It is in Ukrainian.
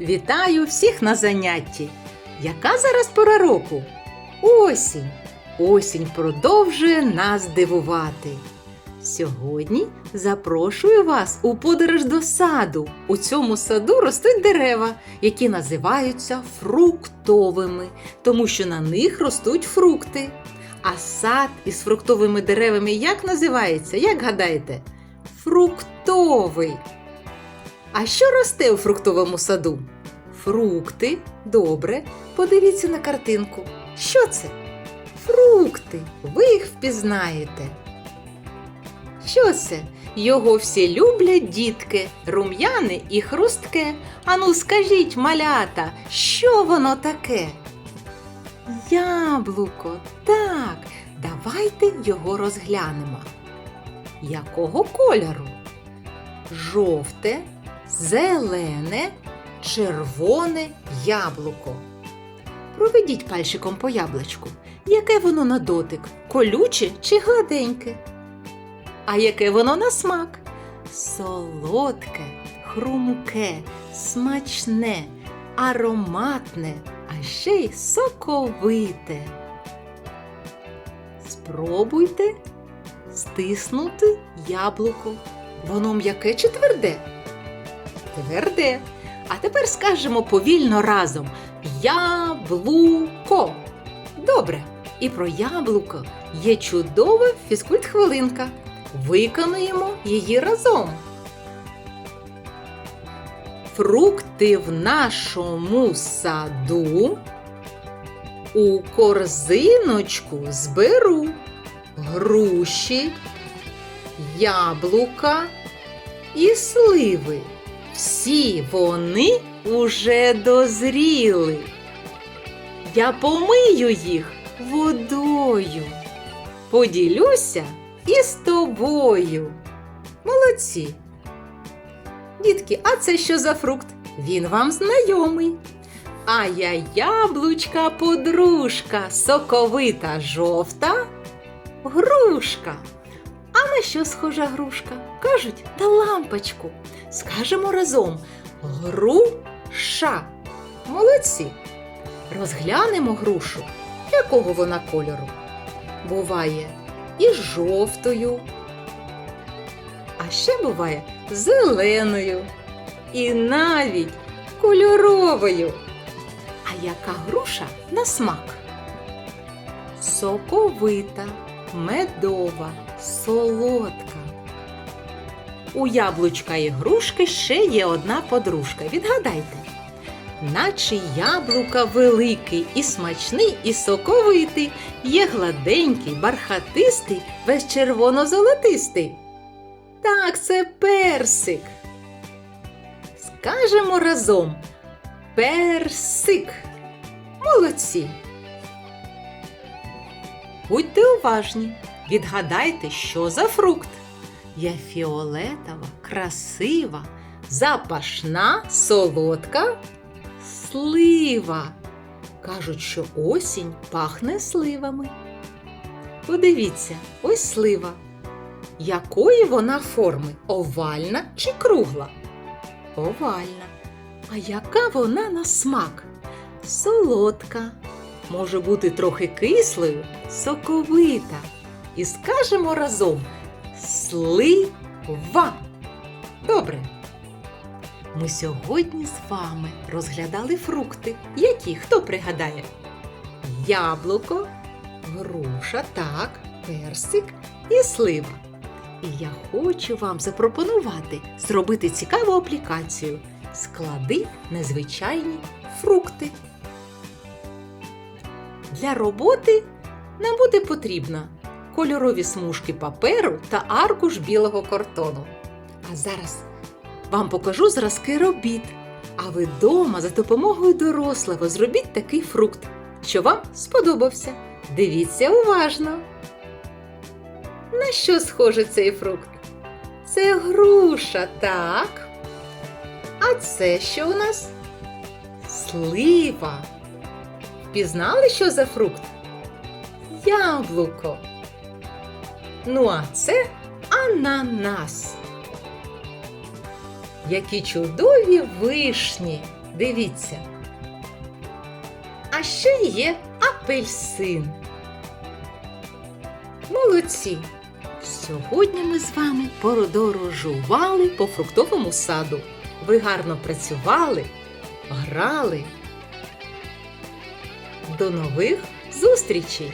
Вітаю всіх на занятті. Яка зараз пора року? Осінь. Осінь продовжує нас дивувати. Сьогодні запрошую вас у подорож до саду. У цьому саду ростуть дерева, які називаються фруктовими, тому що на них ростуть фрукти. А сад із фруктовими деревами як називається? Як гадаєте? Фруктовий. А що росте у фруктовому саду? Фрукти. Добре. Подивіться на картинку. Що це? Фрукти. Ви їх впізнаєте. Що це? Його всі люблять дітки, рум'яне і хрустке. Ану, скажіть, малята, що воно таке? Яблуко. Так, давайте його розглянемо. Якого кольору? Жовте, зелене, червоне яблуко. Проведіть пальчиком по яблучку. Яке воно на дотик? Колюче чи гладеньке? А яке воно на смак? Солодке, хрумке, смачне, ароматне, а ще й соковите. Спробуйте стиснути яблуко. Воно м'яке чи тверде? Тверде. А тепер скажемо повільно разом яблуко. Добре. І про яблуко є чудова фізкульт-хвилинка. Виконуємо її разом. Фрукти в нашому саду у корзиночку зберу груші, яблука і сливи. Всі вони уже дозріли. Я помию їх водою. Поділюся із тобою. Молодці. Дітки, а це що за фрукт? Він вам знайомий. А я яблучка подружка, соковита жовта грушка. На що схожа грушка? Кажуть, на лампочку. Скажемо разом груша. Молодці. Розглянемо грушу. Якого вона кольору? Буває і жовтою. А ще буває зеленою. І навіть кольоровою. А яка груша на смак? Соковита, медова, солодка. У яблучка і грушки ще є одна подружка. Відгадайте. Наче яблука великий і смачний, і соковитий, є гладенький, бархатистий, весь червоно-золотистий. Так, це персик. Скажемо разом персик. Молодці. Будьте уважні, відгадайте, що за фрукт. Я фіолетова, красива, запашна, солодка слива. Кажуть, що осінь пахне сливами. Подивіться, ось слива. Якої вона форми? Овальна чи кругла? Овальна. А яка вона на смак? Солодка. Може бути трохи кислою, соковита. І скажемо разом слива. Добре. Ми сьогодні з вами розглядали фрукти. Які хто пригадає? Яблуко, груша, так, персик і слива. І я хочу вам запропонувати зробити цікаву аплікацію. Склади незвичайні фрукти. Для роботи нам буде потрібно кольорові смужки паперу та аркуш білого картону. А зараз вам покажу зразки робіт. А ви вдома за допомогою дорослого зробіть такий фрукт, що вам сподобався. Дивіться уважно. На що схожий цей фрукт? Це груша, так. А це що у нас? Слива. Впізнали, що за фрукт? Яблуко. Ну, а це ананас. Які чудові вишні! Дивіться. А ще є апельсин. Молодці! Сьогодні ми з вами подорожували по фруктовому саду. Ви гарно працювали, грали. До нових зустрічей!